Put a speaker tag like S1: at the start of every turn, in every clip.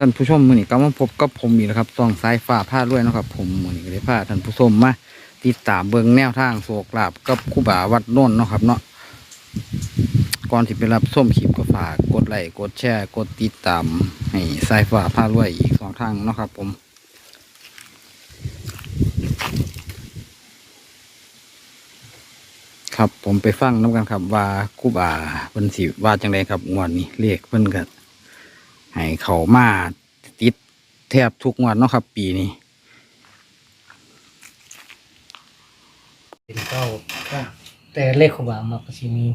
S1: ท่านผู้ชมมือนี้ก็มาพบกับผมอีกแล้วครับซองสายฟ้าผ้าด้วยนะครับ ผมมือนี้ก็ได้พาท่านผู้ชมมาติดตามเบิ่งแนวทางโศกลาบกับครูบาวัดโน่นเนาะครับ เนาะก่อนที่ไปรับส้มคลิปก็ฝากกดไลค์กดแชร์กดติดตามให้สายฟ้าผ้าด้วยอีกสองทางเนาะครับ ผมครับผมไปฟังน้ำกันครับว่าครูบาเพิ่นสิว่าจังไดครับงวดนี้เรียกเพิ่นก็ ให้เขามาติดแทบทุกงวดเนาะครับ ปีนี้
S2: เป็นเก้า
S3: ค่ะ
S2: แต่เลขของบามักก็สิมี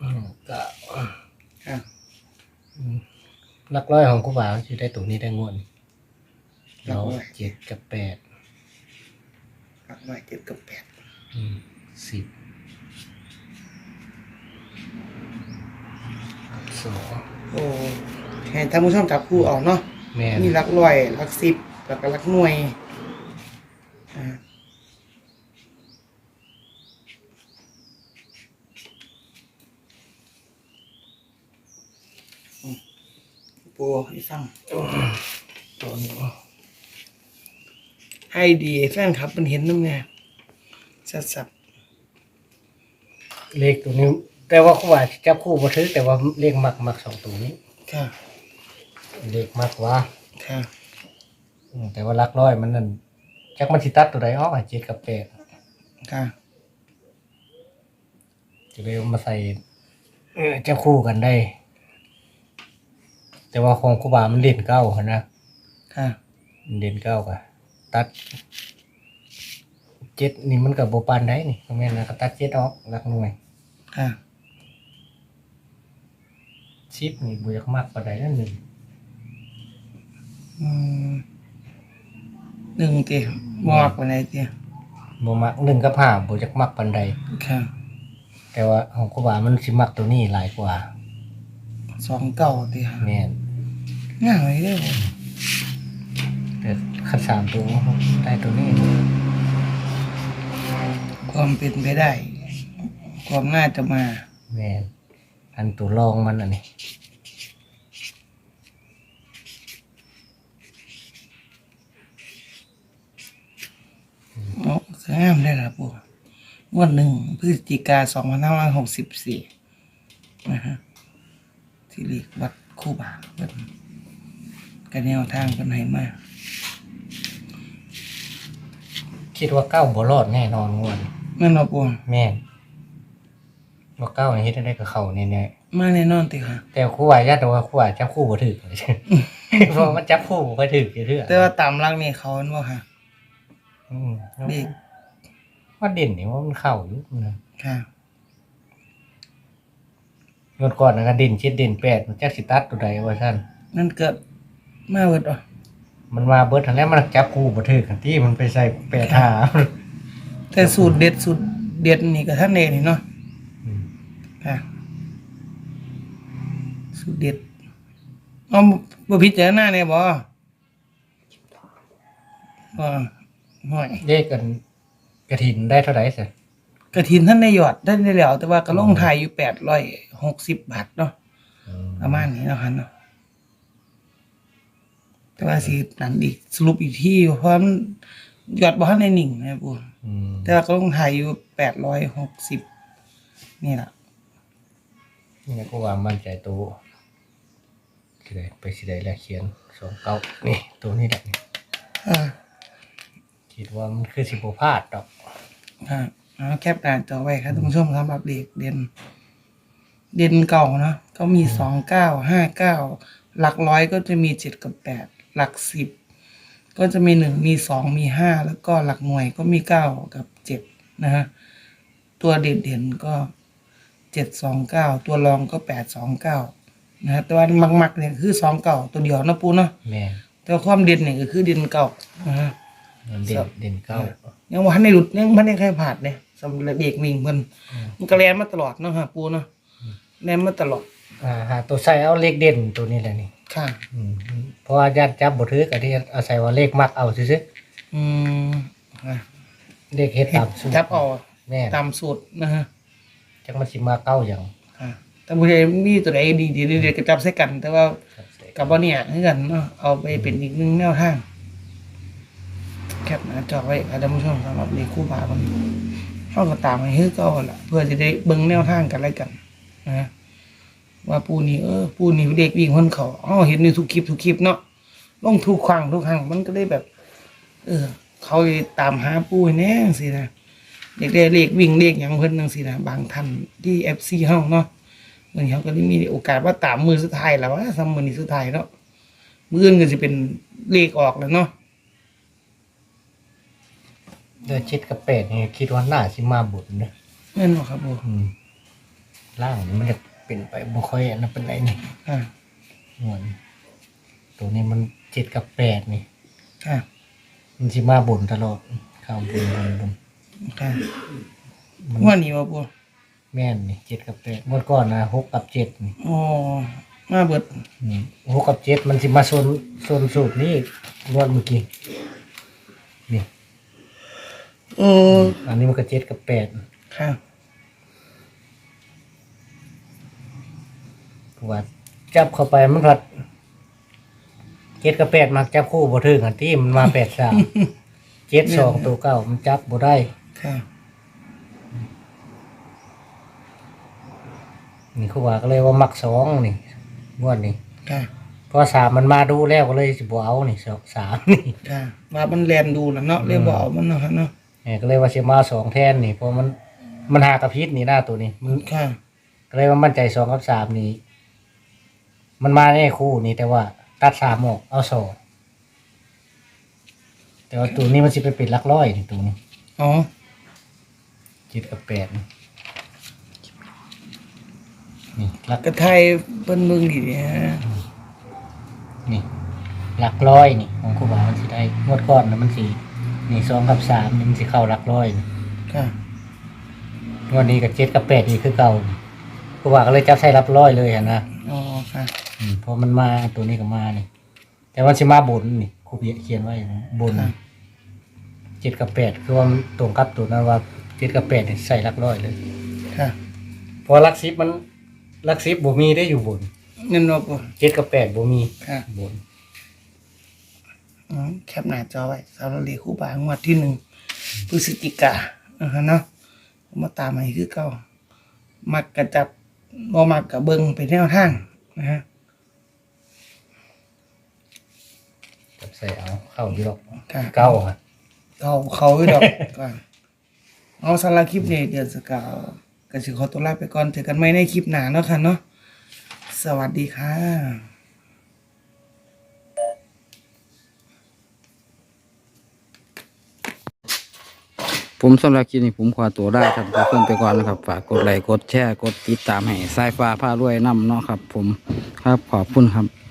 S2: อืมก็
S3: ค่ะ
S2: หลักร้อยของกูบ่าวจะได้ตัวนี้ได้งวด
S3: หลั
S2: เรา
S3: กร้อย
S2: เจ็ดกับแปด
S3: หลักหน่อยเจ็ดกับแปด
S2: อืมสิบสอง
S3: โอ้ให้ท่านผู้ชมจับคู่เอาเนาะ
S2: แม่น
S3: มีหลักร้อยหลักสิบแล้วก็หลักหน่วยอ่าอืมปูให้ฟัง
S2: ตัวนี้
S3: ให้ดีแฟนครับมันเห็นน้ำเนี่ยสัดสับ
S2: เลขตัวนี้แต่ว่าเขาว่าจับคู่บ่ถือแต่ว่าเลขมักมักสองตัวนี้
S3: ค่ะ
S2: เลขมักว่า
S3: ค่ะ
S2: อืมแต่ว่าหลักร้อยมันนั่นจักมันสิตัดตัวใดออกอะเจ็ดกับแปด
S3: ค่ะ
S2: จะเลยเอามาใส่เออจับคู่กันได้ แต่ว่าของครูบามันเด่นเก้าหั่นนะ
S3: ค่ะ
S2: มันเด่นเก้ากะ ตัดเจ็ดนี่มันกับโบปานได้นี่ก็แม่นนะก็ตัดเจ็ดออกหลักหน่วย
S3: ค่ะ
S2: ชิปนี่บุอยากมากกว่าใดนั่นหนึ่ง
S3: อืมหนึ่งเตียมอกไปไหนเตีย
S2: โบมักหนึ่งกับห้าบุอยากมากปานใด
S3: ค่ะ
S2: แต่ว่าของครูบามันสิมักตัวนี้หลายกว่า
S3: สองเก่าเตีย
S2: แม่น
S3: ง่ายเลย เด้อ
S2: แต่คัดสามตัวได้ตัวนี้
S3: ความเป็นไปได้ ความน่าจะมา
S2: แม่นอันตัวรองมันอันนี้
S3: เนาะสวยงามได้ละปู่งวดหนึ่งพฤศจิกาสองพันห้าร้อยหกสิบสี่นะฮะที่เรียกวัดคู่บาเป็นกันแนวทางเป็นไหนมา
S2: คิดว่าเก้าบ่รอดแน่นอนงวด
S3: นั่นเนาะปู่
S2: แม่นว่าเก้านี่เฮ็ดได้กับเขาแน่
S3: มาแน่นอนติค่ะ
S2: ๆแต่ครูว่าญาติว่าครูว่าจับคู่บ่ถึกเลยเพราะมันจับคู่บ่ค่อยถึกอยู่เทื่อ
S3: แต่ว่าตามรักนี่เขาอันว่าค่ะ
S2: อืม
S3: เด็ก
S2: ว่าเด่นนี่ว่ามันเข้าอยู่นะ
S3: ค่ะ
S2: งวดก่อนนะก็เด่น7เด่น8มันจักสิตัดตัวใดว่าซั่น
S3: นั่นเกิดมาเวิดอะ
S2: มันมาเบิดทันแล้วมันจับคู่บ่ถึกกันที่มันไปใส่8หา
S3: แต่สูตรเด็ดสูตรเด็ดนี่ก็ท่านเองนี่เนาะ
S2: อืม
S3: ค่ะสูตรเด็ดเอาบ่พิจารณาเนี่ยบ่บ่ห่วย
S2: เลขกันกระถินได้เท่าไหร่สิ
S3: กระถินท่านได้หยอดท่านได้แล้ว แต่ว่าก็ลงทายอยู่แปดร้อยหกสิบบาทเนาะประมาณนี้เนาะครับเนาะ แต่ว่าสินั่นอีกสรุปอีกที่เพราะมันหยอดบ่ทันได้นิ่งนะปู่
S2: อืม
S3: แต่ว่าก็ลงทายอยู่แปดร้อยหกสิบนี่แหละ
S2: นี่ก็ว่ามั่นใจตัวสิได้ไปสิได้แล้วเขียนสองเก้านี่ตัวนี้แหละ
S3: อ่า
S2: คิดว่ามันคือสิบ่พลาดดอก
S3: อ่าเอาแคปหน้าจอไว้ครับท่านผู้ชมสำหรับเด็กเด่นเด่นเก่านะก็มีสองเก้าห้าเก้าหลักร้อยก็จะมีเจ็ดกับแปด หลักสิบก็จะมีหนึ่งมีสองมีห้าแล้วก็หลักหน่วยก็มีเก้ากับเจ็ดนะฮะตัวเด่นเด่นๆก็เจ็ดสองเก้าตัวรองก็แปดสองเก้านะฮะแต่ว่ามักๆเนี่ยคือสองเก้าตัวเดียวนะปูเนาะ
S2: แม่
S3: แต่ความเด่นเนี่ยก็คือเด่นเก่านะฮะ
S2: มันเด่นเด่นเก้า
S3: ยังว่าในหลุดยังไม่ได้ใครผ่านเลยสำหรับเด็กวิ่งเพิ่นมันก็แลนมาตลอดเนาะฮะปูเนาะแลนมาตลอด
S2: อ่าหาตัวใส่เอาเลขเด่นตัวนี้แหละนี่
S3: ค่ะ
S2: อืมเพราะว่าญาติจับบ่ถือก็ที่อาศัยว่าเลขมักเอาซื่อ
S3: อืมนะ
S2: เด็กเฮ็ดตามสูตร
S3: จับเอา
S2: แม่น
S3: ตามสูตรนะฮะ
S2: จังมันสิมาเก้าอย่าง
S3: อ่าแต่ผู้ใดมีตัวใดดีดีเด็ดๆก็จับใส่กัน แต่ว่ากับว่าเนี่ยคือกันเนาะเอาไปเป็นอีกหนึ่งแนวทางแคปหน้าจอไว้ค่ะท่านผู้ชมสำหรับเลขคู่บาคนนี้เข้าก็ตามให้คือเก่าหั่นล่ะเพื่อจะได้เบิ่งแนวทางกันอะไรกันนะฮะ ว่าปูนี่เออปูนี่เด็กวิ่งคนเขาอ๋อเห็นในทุกคลิปทุกคลิปเนาะลงทุกครั้งทุกครั้งมันก็ได้แบบ เออ เขาเลยตามหาปูให้แน่สินะเด็กได้เลขวิ่งเลขอย่างเพิ่นจังสินะบางท่านที่เอฟซีเฮาเนาะเหมือนเขาก็ได้มีโอกาสว่าตามมือสุดท้ายแล้วว่าทำมือนี้สุดท้ายเนาะมืออื่นก็จะเป็นเลขออกแล้วเนาะ
S2: เดือชิดกับเป็ดนี่คิดว่าน่าสิมาบุญเด้อ
S3: แม่นบ่ครับผม
S2: อืมล่างนี่มันจะ เป็นไปบ่ค่อยอันนั้นเป็นไรนี่
S3: ค่ะ
S2: เหมือนตัวนี้มันเจ็ดกับแปดนี่
S3: ค่ะ
S2: มันสิมาบุญตลอดเข้าบุญบุญบุญ
S3: ค่ะว่านี่บ่ปู
S2: แม่นนี่เจ็ดกับแปดงวดก่อนนะหกกับเจ็ดนี่
S3: อ๋อมาเบิด
S2: นี่หกกับเจ็ดมันสิมาโซนโซนสูตรนี่งวดเมื่อกี้นี่
S3: เออ
S2: อันนี้มันก็เจ็ดกับแปด
S3: ค่ะ
S2: ว่าจับเข้าไปมันพัดเจ็ดกับแปดมักจับคู่บ่ถึงอันที่มันมาแปดสามเจ็ดสองตัวเก้ามันจับบ่ได้
S3: ค่ะ
S2: นี่เขาว่าก็เลยว่ามักสองนี่งวดนี่
S3: ค่ะ
S2: เพราะสามมันมาดูแล้วก็เลยสิบ่เอานี่สองสามนี่
S3: ค่ะว่ามันแลนดูแล้วเนาะเรียกว่าเอามันเนาะค่ะเนาะ
S2: เออก็เลยว่าสิมาสองแทนนี่เพราะมันมันหากระพริบนี่หน้าตัวนี้มัน
S3: ค่ะ
S2: ก็เลยว่ามั่นใจสองกับสามนี่ มันมาแน่คู่นี่แต่ว่า ตัดสามออกเอาสองแต่ว่าตัวนี้มันสิไปเป็นหลักร้อยนี่ตัวนี้
S3: อ๋อ
S2: เจ็ดกับแปดนี่นี่หลัก
S3: กระไทยเพิ่นเบิ่งดีเนี่ย
S2: นี่หลักร้อยนี่ของครูบามันสิได้งวดก่อนนะมันสินี่สองกับสามนี่มันสิเข้าหลักร้อยนี่
S3: ค่ะ
S2: งวดนี้กับเจ็ดกับแปดนี่คือเก่าครูบาก็เลยจับใส่หลักร้อยเลยอะนะ
S3: อ๋อค่ะ
S2: อืมเพราะมันมาตัวนี้ก็มานี่ แต่มันสิมาบนนี่ครูเบียเขียนไว้นะบน
S3: ค่ะ
S2: เจ็ดกับแปดคือว่ามันตรงกับตัวนั้นว่าเจ็ดกับแปดนี่ใส่หลักร้อยเลย
S3: ค่ะ
S2: เพราะหลักสิบมันหลักสิบบ่มีได้อยู่บน
S3: เงินบ่ปู
S2: เจ็ดกับแปดบ่มี
S3: ค่ะ
S2: บน
S3: อืมแคปหน้าจอไว้สำหรับเลขคู่บางวดที่หนึ่งพฤศจิกานะฮะเนาะเอามาตามให้คือเก่ามักกระจับบ่มักกระเบิงเป็นแนวทางนะฮะ
S2: จับใส่เอาเข้าอยู่หรอก
S3: ค่ะ
S2: เก้าอะ
S3: เขาเขาอยู่ดอกก่อนเอาสำหรับคลิปนี้เดือนสกาวก็สิขอตัวลาไปก่อนเจอกันใหม่ในคลิปหน้าเนาะค่ะเนาะสวัสดีค่ะ
S1: ผมสำหรับคลิปนี้ผมขอตัวได้ครับทุกคนไปก่อนนะครับ ฝากกดไลค์กดแชร์กดติดตามให้สายฟ้าผ้ารวยนำเนาะครับ ผมครับขอบคุณครับ